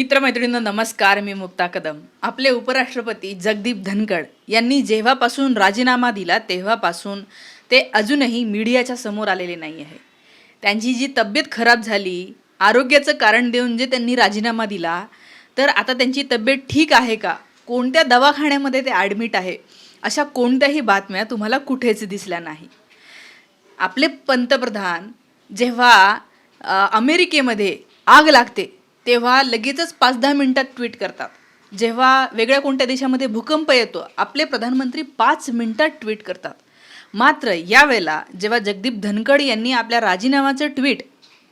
मित्रमैत्रिणींनो नमस्कार मी मुक्ता कदम. आपले उपराष्ट्रपती जगदीप धनखड यांनी जेव्हापासून राजीनामा दिला तेव्हापासून ते अजूनही मीडियाच्या समोर आलेले नाही आहे. त्यांची जी तब्येत खराब झाली आरोग्याचं कारण देऊन जे त्यांनी राजीनामा दिला तर आता त्यांची तब्येत ठीक आहे का? कोणत्या दवाखान्यामध्ये ते ॲडमिट आहे? अशा कोणत्याही बातम्या तुम्हाला कुठेच दिसल्या नाही. आपले पंतप्रधान जेव्हा अमेरिकेमध्ये आग लागते तेव्हा लगेचच पाच दहा मिनिटात ट्विट करतात. जेव्हा वेगळ्या कोणत्या देशामध्ये भूकंप येतो आपले प्रधानमंत्री पाच मिनिटात ट्विट करतात. मात्र यावेळेला जेव्हा जगदीप धनकड यांनी आपल्या राजीनाम्याचं ट्विट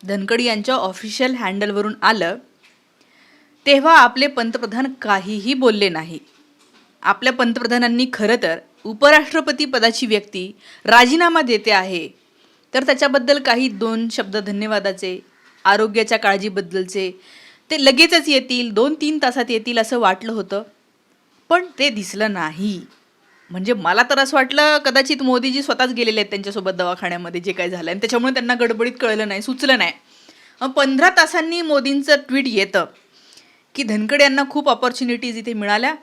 धनकड यांच्या ऑफिशियल हँडलवरून आलं तेव्हा आपले पंतप्रधान काहीही बोलले नाही. आपल्या पंतप्रधानांनी खरं तर उपराष्ट्रपती पदाची व्यक्ती राजीनामा देते आहे. तर त्याच्याबद्दल काही दोन शब्द धन्यवादाचे आरोग्याच्या काळजीबद्दलचे ते लगेचच येतील दोन तीन तासात येतील असं वाटलं होतं. पण ते दिसलं नाही. म्हणजे मला तर असं वाटलं कदाचित मोदीजी स्वतःच गेलेले आहेत त्यांच्यासोबत दवाखान्यामध्ये जे काय झालं आणि त्याच्यामुळे त्यांना गडबडीत कळलं नाही सुचलं नाही. पंधरा तासांनी मोदींचं ट्विट येतं की धनकड यांना खूप ऑपॉर्च्युनिटीज इथे मिळाल्या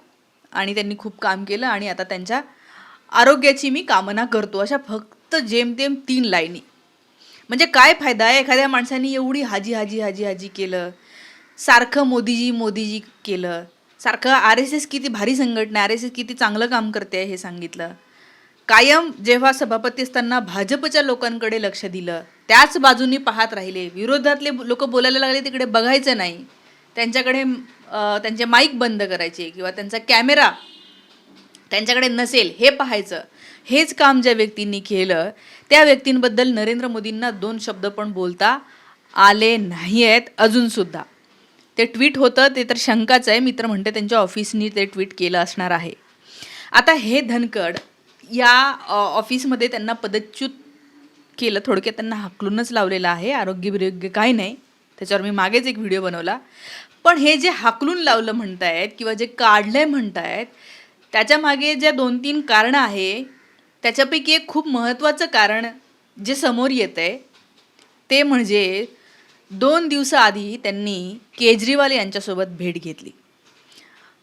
आणि त्यांनी खूप काम केलं आणि आता त्यांच्या आरोग्याची मी कामना करतो. अशा फक्त जेमतेम तीन लाईनी. म्हणजे काय फायदा आहे? एखाद्या माणसाने एवढी हाजी हाजी हाजी हाजी केलं. सारखं मोदीजी मोदीजी केलं. सारखं आर एस एस किती भारी संघटना आर एस एस किती चांगलं काम करते हे सांगितलं. कायम जेव्हा सभापती असताना भाजपच्या लोकांकडे लक्ष दिलं त्याच बाजूनी पाहत राहिले. विरोधातले लोक बोलायला लागले तिकडे बघायचं नाही. त्यांच्याकडे त्यांचे माईक बंद करायचे किंवा त्यांचा कॅमेरा त्यांच्याकडे नसेल हे पाहायचं. हेच काम ज्या व्यक्तींनी केलं त्या व्यक्तींबद्दल नरेंद्र मोदींना दोन शब्द पण बोलता आले नाही आहेत अजूनसुद्धा ते ट्विट होतं ते तर शंकाच आहे. मित्र म्हणते त्यांच्या ऑफिसनी ते ट्विट केलं असणार आहे. आता हे धनकड या ऑफिसमध्ये त्यांना पदच्युत केलं थोडक्यात त्यांना हाकलूनच लावलेलं आहे. आरोग्य विरोग्य काही नाही. त्याच्यावर मी मागेच एक व्हिडिओ बनवला. पण हे जे हाकलून लावलं म्हणतायत किंवा जे काढलंय म्हणतायत त्याच्यामागे ज्या दोन तीन कारणं आहे त्याच्यापैकी एक खूप महत्त्वाचं कारण जे समोर येतं आहे ते म्हणजे दोन दिवसाआधी त्यांनी केजरीवाल यांच्यासोबत भेट घेतली.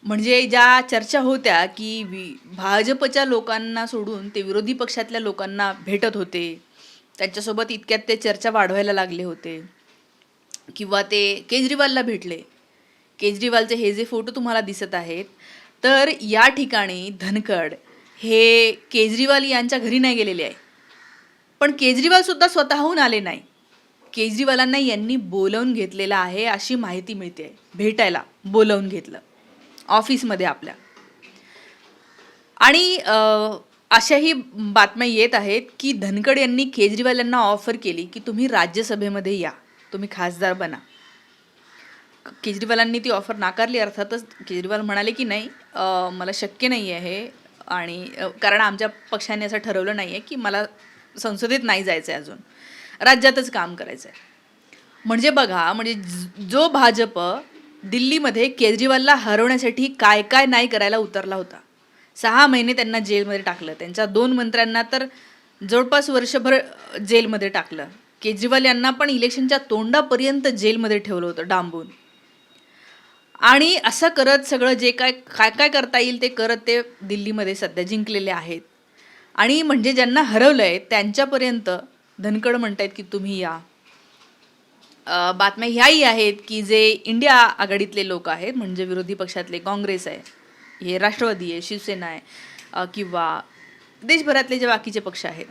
म्हणजे ज्या चर्चा होत्या की वि भाजपच्या लोकांना सोडून ते विरोधी पक्षातल्या लोकांना भेटत होते त्यांच्यासोबत इतक्यात ते चर्चा वाढवायला लागले होते किंवा ते केजरीवालला भेटले. केजरीवालचे हे जे फोटो तुम्हाला दिसत आहेत तर या ठिकाणी धनखड हे केजरीवाल यांच्या घरी नाही गेलेले आहे. पण केजरीवालसुद्धा स्वतःहून आले नाही. केजरीवालांना यांनी बोलवून घेतलेलं आहे अशी माहिती मिळते. भेटायला बोलवून घेतलं. ऑफिसमध्ये आपल्या. आणि अशाही बातम्या येत आहेत की धनखड यांनी केजरीवाल यांना ऑफर केली की तुम्ही राज्यसभेमध्ये या. तुम्ही खासदार बना. केजरीवालांनी ती ऑफर नाकारली. अर्थातच केजरीवाल म्हणाले की नाही मला शक्य नाही आहे हे. आणि कारण आमच्या पक्षाने असं ठरवलं नाही आहे की मला संसदेत नाही जायचं आहे अजून. राज्यातच काम करायचं आहे म्हणजे बघा म्हणजे जो भाजप दिल्लीमध्ये केजरीवालला हरवण्यासाठी काय काय नाही करायला उतरला होता. सहा महिने त्यांना जेलमध्ये टाकलं. त्यांच्या दोन मंत्र्यांना तर जवळपास वर्षभर जेलमध्ये टाकलं. केजरीवाल यांना पण इलेक्शनच्या तोंडापर्यंत जेलमध्ये ठेवलं होतं डांबून. आणि असं करत सगळं जे काय काय काय करता येईल ते करत ते दिल्लीमध्ये सध्या जिंकलेले आहेत. आणि म्हणजे ज्यांना हरवलं आहे त्यांच्यापर्यंत धनकड म्हणतायत की तुम्ही या. बातम्या ह्याही आहेत की जे इंडिया आघाडीतले लोक आहेत म्हणजे विरोधी पक्षातले काँग्रेस आहे हे राष्ट्रवादी आहे शिवसेना आहे किंवा देशभरातले जे बाकीचे पक्ष आहेत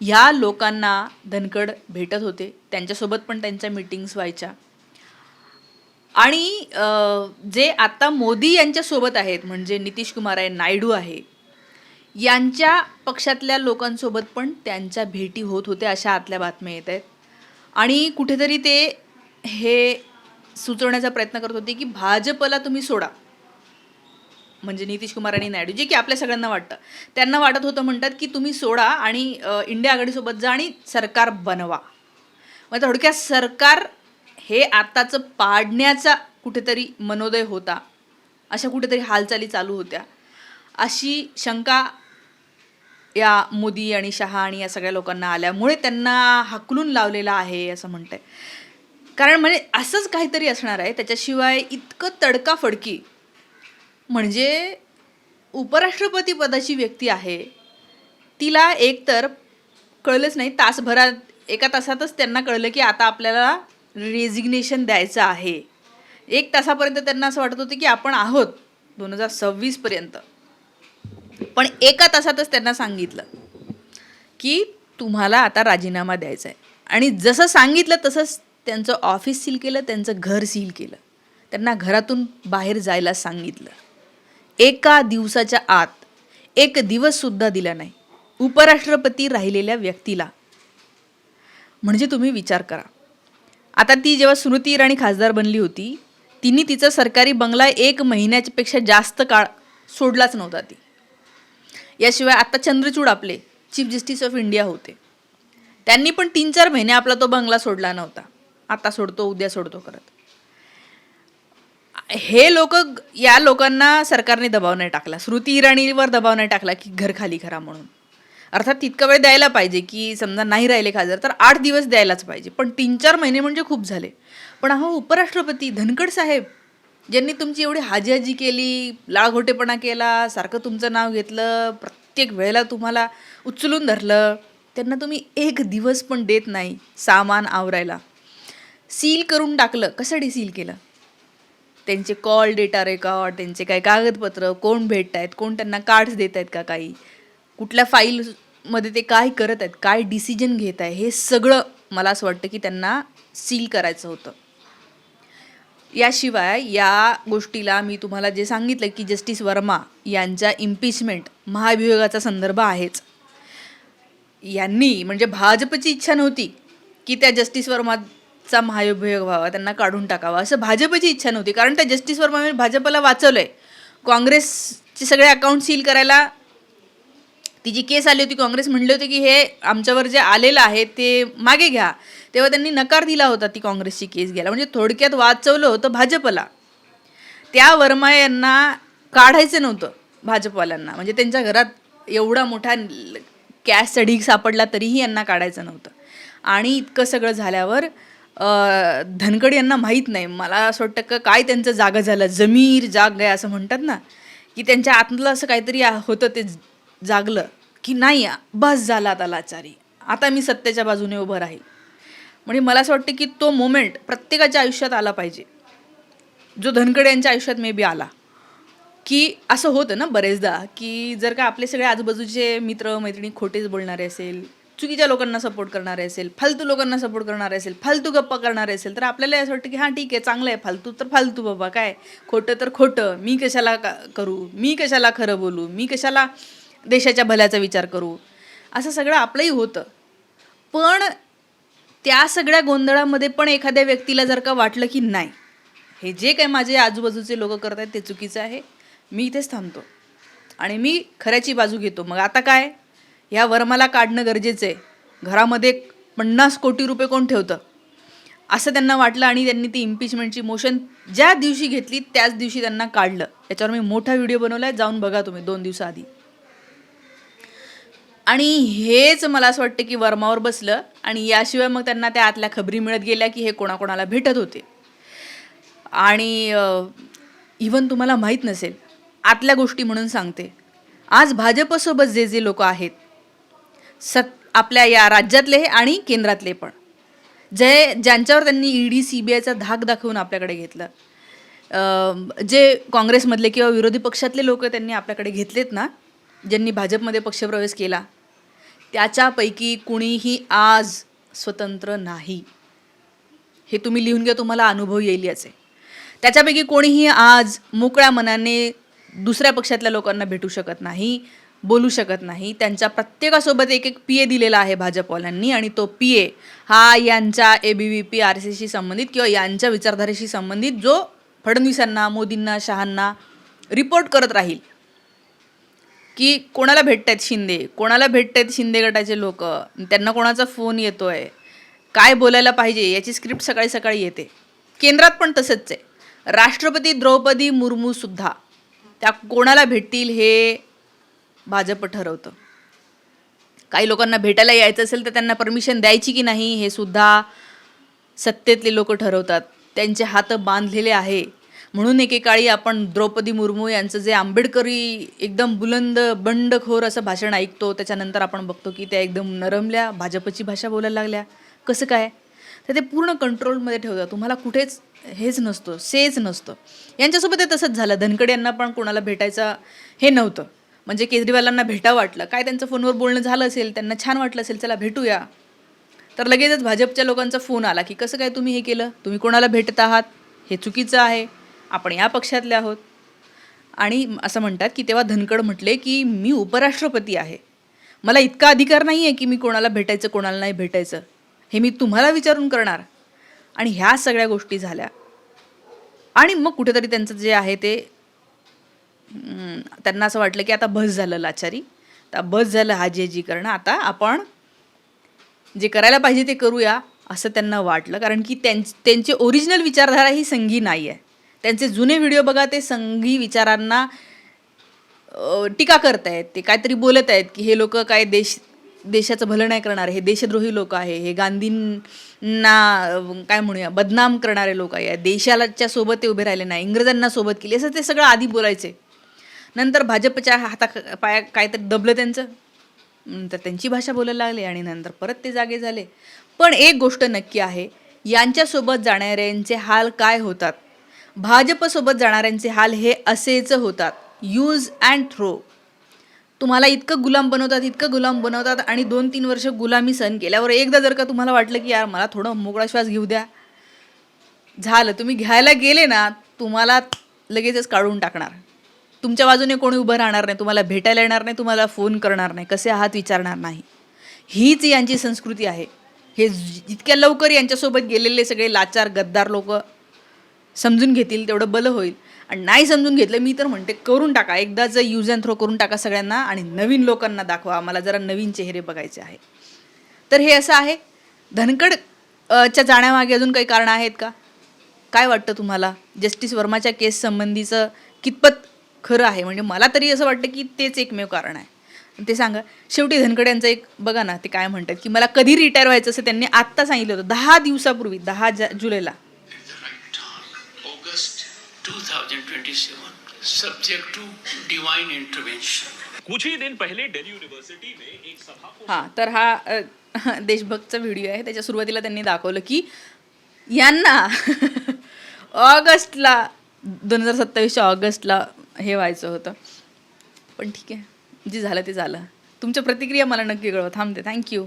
ह्या लोकांना धनकड भेटत होते. त्यांच्यासोबत पण त्यांच्या मीटिंग्स व्हायच्या. आणि जे आता मोदी यांच्यासोबत आहेत म्हणजे नितीश कुमार आहे नायडू आहे यांच्या पक्षातल्या लोकांसोबत पण त्यांच्या भेटी होत होत्या अशा आतल्या बातम्या येत आहेत. आणि कुठेतरी ते हे सुचवण्याचा प्रयत्न करत होते की भाजपला तुम्ही सोडा. म्हणजे नितीश कुमार आणि नायडू जे की आपल्या सगळ्यांना वाटतं. त्यांना वाटत होतं म्हणतात की तुम्ही सोडा आणि इंडिया आघाडीसोबत जा आणि सरकार बनवा. मग थोडक्यात सरकार हे आत्ताचं पाडण्याचा कुठेतरी मनोदय होता. अशा कुठेतरी हालचाली चालू होत्या. अशी शंका या मोदी आणि शहा आणि या सगळ्या लोकांना आल्यामुळे त्यांना हाकलून लावलेला आहे असं म्हणतंय. कारण म्हणजे असंच काहीतरी असणार आहे. त्याच्याशिवाय इतकं तडकाफडकी. म्हणजे उपराष्ट्रपती पदाची व्यक्ती आहे. तिला एकतर कळलंच नाही. तासभरात एका तासातच त्यांना कळलं की आता आपल्याला रेजिग्नेशन द्यायचं आहे. एक तासापर्यंत त्यांना असं वाटत होतं की आपण आहोत दोन हजार सव्वीसपर्यंत पण एका तासातच त्यांना सांगितलं की तुम्हाला आता राजीनामा द्यायचा आहे आणि जसं सांगितलं तसंच त्यांचं ऑफिस सील केलं त्यांचं घर सील केलं. त्यांना घरातून बाहेर जायला सांगितलं. एका दिवसाच्या आत एक दिवससुद्धा दिला नाही. उपराष्ट्रपती राहिलेल्या व्यक्तीला. म्हणजे तुम्ही विचार करा. आता ती जेव्हा स्मृती इराणी खासदार बनली होती तिने तिचा सरकारी बंगला एक महिन्यापेक्षा जास्त काळ सोडलाच नव्हता ती. याशिवाय आता चंद्रचूड आपले चीफ जस्टिस ऑफ इंडिया होते. त्यांनी पण तीन चार महिने आपला तो बंगला सोडला नव्हता. आता सोडतो उद्या सोडतो करत हे लोक या लोकांना सरकारने दबाव नाही टाकला. श्रुती इराणीवर दबाव नाही टाकला की घर खाली करा म्हणून. अर्थात तितका वेळ द्यायला पाहिजे की समजा नाही राहिले खासदार तर आठ दिवस द्यायलाच पाहिजे. पण तीन चार महिने म्हणजे खूप झाले. पण अहो उपराष्ट्रपती धनखड साहेब ज्यांनी तुमची एवढी हाजीहाजी केली लाळघोटेपणा केला सारखं तुमचं नाव घेतलं प्रत्येक वेळेला तुम्हाला उचलून धरलं त्यांना तुम्ही एक दिवस पण देत नाही सामान आवरायला. सील करून टाकलं. कशासाठी सील केलं? त्यांचे कॉल डेटा रेकॉर्ड त्यांचे काही कागदपत्र कोण भेटत आहेत कोण त्यांना कार्ड्स देत आहेत का काही? कुठल्या फाईलमध्ये ते काय करत आहेत काय डिसिजन घेत आहे हे सगळं मला असं वाटतं की त्यांना सील करायचं होतं. याशिवाय या गोष्टीला मी तुम्हाला जे सांगितलं की जस्टिस वर्मा यांच्या इम्पिचमेंट महाभियोगाचा संदर्भ आहेच. यांनी म्हणजे भाजपची इच्छा नव्हती की त्या जस्टिस वर्माचा महाभियोग व्हावा त्यांना काढून टाकावा असं भाजपची इच्छा नव्हती. कारण त्या जस्टिस वर्माने भाजपला वाचवलं आहे काँग्रेसचे सगळे अकाउंट सील करायला ती जी केस आली होती. काँग्रेस म्हणले होते की हे आमच्यावर जे आलेलं आहे ते मागे घ्या. तेव्हा त्यांनी नकार दिला होता ती काँग्रेसची केस घ्यायला. म्हणजे थोडक्यात वाचवलं होतं भाजपला. त्या वर्मा यांना काढायचं नव्हतं भाजपवाल्यांना. म्हणजे त्यांच्या घरात एवढा मोठा कॅशचा ढीग सापडला तरीही यांना काढायचं नव्हतं. आणि इतकं सगळं झाल्यावर धनगड यांना माहीत नाही. मला असं वाटतं का काय त्यांचं जागा झालं? जमीर जाग गया असं म्हणतात ना की त्यांच्या आतलं असं काहीतरी होतं ते जागलं की नाही बस झाला आता लाचारी. आता मी सत्तेच्या बाजूने उभं राहील. म्हणजे मला असं वाटतं की तो मोमेंट प्रत्येकाच्या आयुष्यात आला पाहिजे. जो धनकड यांच्या आयुष्यात मे बी आला. की असं होतं ना बरेचदा की जर का आपले सगळे आजूबाजूचे मित्र मैत्रिणी खोटेच बोलणारे असेल चुकीच्या लोकांना सपोर्ट करणारे असेल फालतू लोकांना सपोर्ट करणारे असेल फालतू गप्पा करणारे असेल तर आपल्याला असं वाटतं की हां ठीक आहे चांगलं आहे फालतू तर फालतू बाबा काय? खोटं तर खोटं. मी कशाला का करू? मी कशाला खरं बोलू? मी कशाला देशाच्या भल्याचा विचार करू? असं सगळं आपलंही होतं. पण त्या सगळ्या गोंधळामध्ये पण एखाद्या व्यक्तीला जर का वाटलं की नाही हे जे काय माझे आजूबाजूचे लोक करत आहेत ते चुकीचं आहे मी इथेच थांबतो. आणि मी खऱ्याची बाजू घेतो. मग आता काय? ह्या वर्माला काढणं गरजेचं आहे. घरामध्ये पन्नास कोटी रुपये कोण ठेवतं? असं त्यांना वाटलं आणि त्यांनी ती इम्पिचमेंटची मोशन ज्या दिवशी घेतली त्याच दिवशी त्यांना काढलं. याच्यावर मी मोठा व्हिडिओ बनवला आहे जाऊन बघा तुम्ही दोन दिवसाआधी. आणि हेच मला असं वाटतं की वर्मावर बसलं आणि याशिवाय मग त्यांना त्या आतल्या खबरी मिळत गेल्या की हे कोणाकोणाला भेटत होते. आणि इवन तुम्हाला माहीत नसेल आतल्या गोष्टी म्हणून सांगते. आज भाजपसोबत जे जे लोक आहेत सत आपल्या या राज्यातले आणि केंद्रातले पण. जे ज्यांच्यावर त्यांनी ईडी सी बी आयचा धाक दाखवून आपल्याकडे घेतलं. जे काँग्रेसमधले किंवा विरोधी पक्षातले लोक त्यांनी आपल्याकडे घेतलेत ना ज्यांनी भाजपमध्ये पक्षप्रवेश केला त्याच्यापैकी कुणीही आज स्वतंत्र नाही. हे तुम्ही लिहून घ्या तुम्हाला अनुभव येईल याचे. त्याच्यापैकी कोणीही आज मोकळ्या मनाने दुसऱ्या पक्षातल्या लोकांना भेटू शकत नाही बोलू शकत नाही. त्यांच्या प्रत्येकासोबत एक एक पी ए दिलेला आहे भाजपवाल्यांनी आणि तो पी ए हा यांच्या A B V P R C शी संबंधित किंवा यांच्या विचारधारेशी संबंधित जो फडणवीसांना मोदींना शहांना रिपोर्ट करत राहील. की कोणाला भेटत आहेत शिंदे? कोणाला भेटत आहेत शिंदे गटाचे लोक? त्यांना कोणाचा फोन येतो आहे काय बोलायला पाहिजे? याची स्क्रिप्ट सकाळी सकाळी येते. केंद्रात पण तसंच आहे. राष्ट्रपती द्रौपदी मुर्मूसुद्धा त्या कोणाला भेटतील हे भाजप ठरवतं. काही लोकांना भेटायला यायचं असेल तर त्यांना परमिशन द्यायची की नाही हे सुद्धा सत्तेतले लोक ठरवतात. त्यांचे हात बांधलेले आहे. म्हणून एकेकाळी आपण द्रौपदी मुर्मू यांचं जे आंबेडकरी एकदम बुलंद बंडखोर असं भाषण ऐकतो त्याच्यानंतर आपण बघतो की त्या एकदम नरमल्या भाजपची भाषा बोलायला लागल्या. कसं काय? तर ते पूर्ण कंट्रोलमध्ये ठेवतात. तुम्हाला कुठेच हेच नसतं सेच नसतं. यांच्यासोबत ते तसंच झालं. धनकडे यांना पण कोणाला भेटायचं हे नव्हतं. म्हणजे केजरीवालांना भेटा वाटलं. काय त्यांचं फोनवर बोलणं झालं असेल त्यांना छान वाटलं असेल चला भेटूया. तर लगेचच भाजपच्या लोकांचा फोन आला की कसं काय तुम्ही हे केलं? तुम्ही कोणाला भेटत आहात? हे चुकीचं आहे. आपण या पक्षातले आहोत. आणि असं म्हणतात की तेव्हा धनकड म्हटले की मी उपराष्ट्रपती आहे. मला इतका अधिकार नाही आहे की मी कोणाला भेटायचं कोणाला नाही भेटायचं. हे मी तुम्हाला विचारून करणार. आणि ह्या सगळ्या गोष्टी झाल्या. आणि मग कुठेतरी त्यांचं जे आहे ते त्यांना असं वाटलं की आता बस झालं लाचारी. आता बस झालं हा जे जी करणं. आता आपण जे करायला पाहिजे ते करूया असं त्यांना वाटलं. कारण की त्यां त्यांची ओरिजिनल विचारधारा ही संघी नाही आहे त्यांचे जुने व्हिडिओ बघा ते संघी विचारांना टीका टीका करतायत. ते काहीतरी बोलत आहेत की हे लोक काय देश देशाचं भलं नाही करणार हे देशद्रोही लोक आहे हे गांधींना काय म्हणूया बदनाम करणारे लोक आहे. देशाच्या सोबत ते उभे राहिले नाही इंग्रजांना सोबत केली. असं ते सगळं आधी बोलायचे. नंतर भाजपच्या हाता पाया काहीतरी दबलं त्यांचं. नंतर त्यांची भाषा बोलायला लागली आणि नंतर परत ते जागे झाले. पण एक गोष्ट नक्की आहे यांच्यासोबत जाणाऱ्यांचे हाल काय होतात? भाजपसोबत जाणाऱ्यांचे हाल हे असेच होतात. यूज अँड थ्रो तुम्हाला इतकं गुलाम बनवतात इतकं गुलाम बनवतात आणि दोन तीन वर्ष गुलामी सहन केल्यावर एकदा जर का तुम्हाला वाटलं की यार मला थोडं मोकळा श्वास घेऊ द्या. झालं तुम्ही घ्यायला गेले ना तुम्हाला लगेचच काढून टाकणार. तुमच्या बाजूने कोणी उभं राहणार नाही तुम्हाला भेटायला येणार नाही तुम्हाला फोन करणार नाही कसे आहात विचारणार नाही. हीच यांची संस्कृती आहे. हे जितक्या लवकर यांच्यासोबत गेलेले सगळे लाचार गद्दार लोक समजून घेतील तेवढं बलं होईल. आणि नाही समजून घेतलं मी तर म्हणते करून टाका. एकदाच यूज अँड थ्रो करून टाका सगळ्यांना आणि नवीन लोकांना दाखवा. मला जरा नवीन चेहरे बघायचे आहे. तर हे असं आहे. धनकड च्या जाण्यामागे अजून काही कारणं आहेत का? काय वाटतं तुम्हाला? जस्टिस वर्माच्या केस संबंधीचं कितपत खरं आहे? म्हणजे मला तरी असं वाटतं की तेच एकमेव कारण आहे. ते सांगा शेवटी धनकड यांचं एक बघा ना ते काय म्हणतात की मला कधी रिटायर व्हायचं असं त्यांनी आत्ता सांगितलं होतं. दहा दिवसापूर्वी दहा जा जुलैला. 2027, subject to divine intervention. कुछ ही दिन पहले दिल्ली यूनिवर्सिटी में एक सभा को हां तर हा अ, देशभक्तचा व्हिडिओ आहे. त्याच्या सुरुवातीला त्यांनी दाखवलं की यांना ऑगस्टला दोन हजार सत्तावीसच्या ऑगस्टला हे व्हायचं होतं. पण ठीक आहे. जे झालं ते झालं. तुमच्या प्रतिक्रिया मला नक्की कळवा. थांबते. थँक्यू